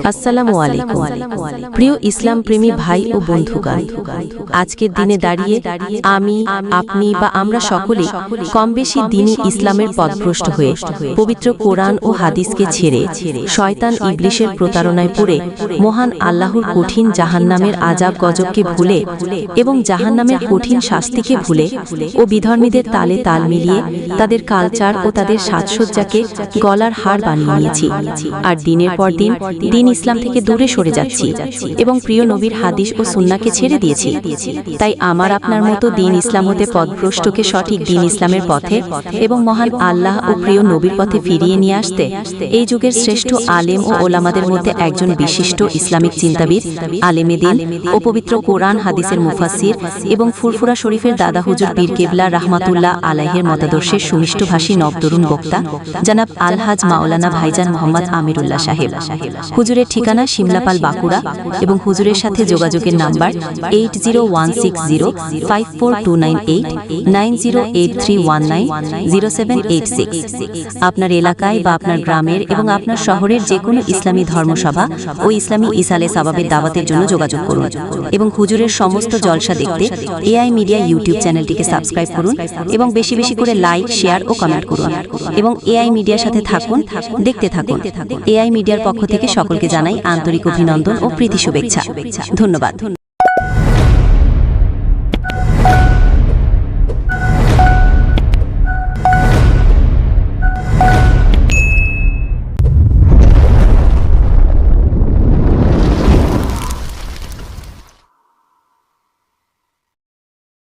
আসসালামু আলাইকুম। প্রিয় ইসলাম প্রেমী ভাই ও বন্ধুগণ আজকের দিনে দাঁড়িয়ে আমি আপনি বা আমরা সকলে কম বেশি দিনই ইসলামের পথভ্রষ্ট হয়ে পবিত্র কোরআন ও হাদিসকে ছেড়ে শয়তান ইবলিশের প্রতারণায় পড়ে মহান আল্লাহর কঠিন জাহান্নামের আজাব গজবকে ভুলে এবং জাহান্নামের কঠিন শাস্তিকে ভুলে ও বিধর্মীদের তালে তাল মিলিয়ে তাদের কালচার ও তাদের সাজসজ্জাকে গলার হার বানিয়ে নিয়েছি। আর দিনের পর দিন দিন ইসলাম থেকে দূরে সরে যাচ্ছি এবং প্রিয় নবীর হাদিস ও সুন্নাকে ছেড়ে দিয়েছি। তাই আমার আপনার মতো দিন ইসলাম হতে পথভ্রষ্টকে সঠিক দিন ইসলামের পথে এবং মহান আল্লাহ ও প্রিয় নবীর পথে ফিরিয়ে নিয়ে আসতে এই যুগের শ্রেষ্ঠ আলেম ও ওলামাদের মধ্যে একজন বিশিষ্ট ইসলামিক চিন্তাবিদ, আলেমে দিন ও পবিত্র কোরআন হাদিসের মুফাসির এবং ফুরফুরা শরীফের দাদা হুজুর পীর কেবলা রাহমাতুল্লাহ আলাহের মতাদর্শের সুমিষ্টভাষী নবতরুণ বক্তা, জানাব আলহাজ মাওলানা ভাইজান মোহাম্মদ আমিরুল্লাহ সাহেব। হুজুরের ঠিকানা শিমলাপাল বাঁকুড়া এবং হুজুরের সাথে যোগাযোগের number eight zero one six zero five four two nine eight, nine zero eight three one nine, zero seven eight six. আপনার এলাকায় বা আপনার গ্রামের এবং আপনার শহরের যে কোনো ইসলামী ধর্মসভা ও ইসলামী ইসালে সাবাবের দাওয়াতের জন্য যোগাযোগ করুন এবং হুজুরের সমস্ত জলসা দেখতে এআই মিডিয়া ইউটিউব চ্যানেলটিকে সাবস্ক্রাইব করুন এবং বেশি বেশি করে লাইক, শেয়ার ও কমেন্ট করুন এবং এআই মিডিয়ার সাথে থাকুন, দেখতে থাকুন। এআই মিডিয়ার পক্ষ থেকে সকলকে জানাই আন্তরিক অভিনন্দন ও প্রীতি শুভেচ্ছা। ধন্যবাদ।